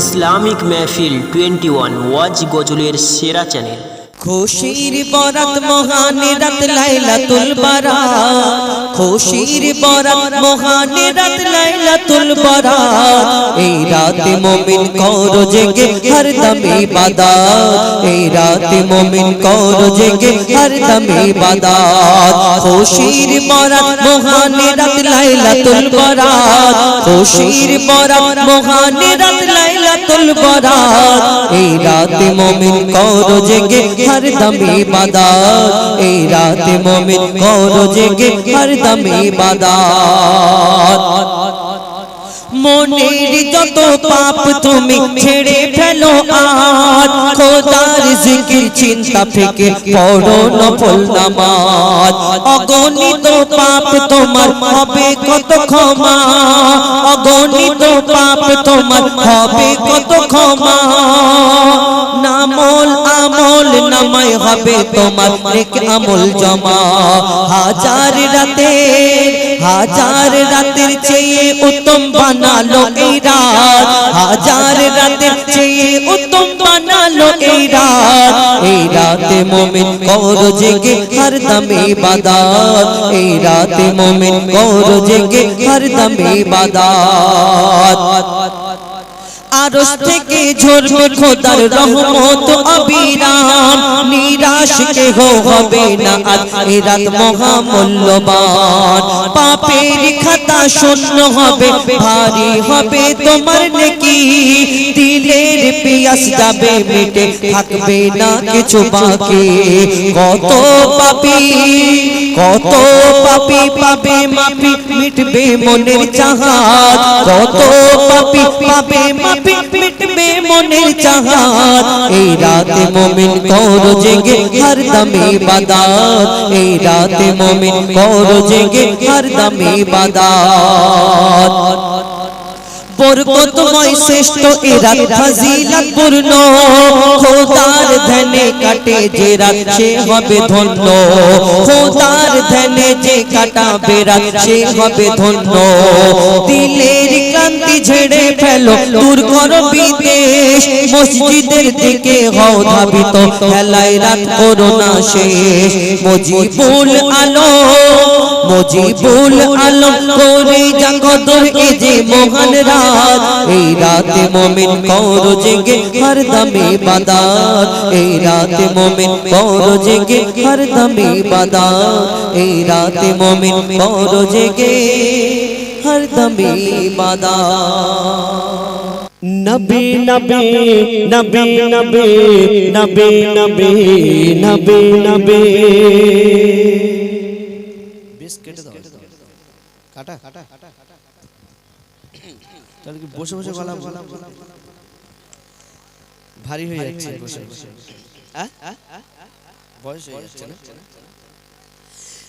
Islamic মেহফিল twenty one ওয়াজ গজলের সেরা চ্যানেল। খুশির বরাত মহান রাত লাইলাতুল বারাত। খুশির বরাত মহান রাত লাইলাতুল বারাত। এই রাতে মুমিন কর জেগে হরদম ইবাদত এই রাতে মুমিন কর জেগে হরদম ইবাদত খুশির বরাত মহান রাত লাইলাতুল বারাত। খুশির বরাত মহান রাত লাইলাতুল বারাত এই রাতে মুমিন কর জেগে হরদম ইবাদত এই রাতে মুমিন কর জেগে হরদম ইবাদত মনের যত পাপ তুমি ছেড়ে ফেলো আর, খোদার জিকির চিন্তা থেকে পড়ো নফল নামাজ। অগণিত পাপ তোমার হবে কত ক্ষমা। অগণিত পাপ তোমার হবে কত ক্ষমা। নামল আমল নামাই হবে তোমার এক আমল জমা। হাজার রাতে হাজার রাতের চেয়ে উত্তম বানালো এই রাত। হাজার রাতের চেয়ে উত্তম বানালো এই রাত। এই রাতে মোমিন কর জেগে হর দমে বাদাত। এই রাতে মোমিন কর জেগে হর দমে বাদাত। আরশ থেকে ঝরবে খোদার রহমত, অবিরাম। নিরাশ কে হবে না আজ এ রাত মহামূল্যবান। পাপের খাতা শূন্য হবে, ভারী হবে তোমার নেকি। দিলের পিয়াস যাবে মিটে, থাকবে না কিছু বাকি। কত পাপি কত পাপি পাবে মাপি, মিটবে মনের চাহাত কত পাপি পাবে মাপি মিটবে মনের চাহাত এই রাতে মুমিন কর জেগে হর দমে বাদাত, এই রাতে মুমিন কর জেগে হর দমে বাদাত। বরকতময় শ্রেষ্ঠ এ রাত ফাজিলত পূর্ণ, খোদার ধ্যানে কাটে যে সে হবে ধন্য, খোদার ধ্যানে যে কাটাবে রাত সে হবে ধন্য। ক্লান্তি ঝেড়ে ফেলো। দূর করো বিদেশ, মসজিদের দিকে হও ধাবিত। খেলায় রাত করো না শেষ। মজিবুল আলো মজিবুল আলো করে জাগদর এ যে মহান রাত। এই রাতে মোমিন কর জেগে হর দমে বাদাত। এই রাতে মোমিন কর জেগে হর দমে বাদাত। এই রাতে মোমিন কর জেগে হর দমে বাদাত নবী নবী নবী নবী নবী নবী নবী। নবী কাটা কাটা তাহলে কি বসে বসে গলা ভারী হয়ে যাচ্ছে বসে বসে। হ্যাঁ? বয়স হয়ে যাচ্ছে না?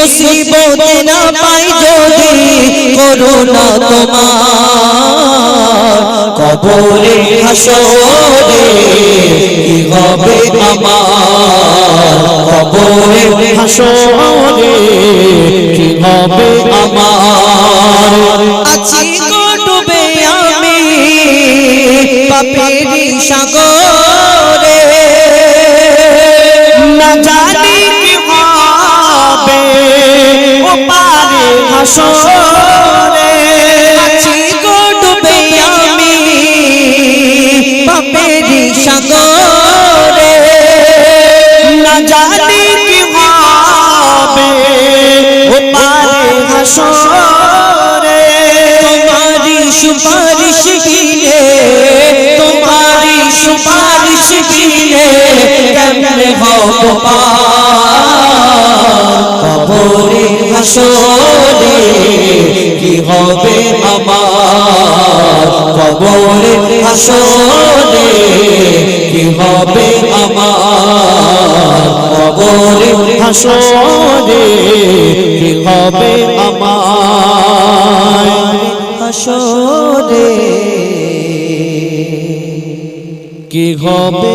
মুসিবত না পাই যদি করোনা তোমার। কবরে হাসরে কি হবে আমার? কবরে হাসরে কি হবে আমার? আছি ডুবে আমি সাগরে। হাসরে আছি গো ডুবে আমি পাপেরি সাগরে। না জানি কি হবে ও পারে হাসরে। তোমারি সুপারিশ কিনে তোমারি সুপারিশ কিনে কেমনে হব পার কবরে হাসরে। কবরে হাসরে কি হবে আমার? কবরে হাসরে কি হবে আমার? হাসরে কি হবে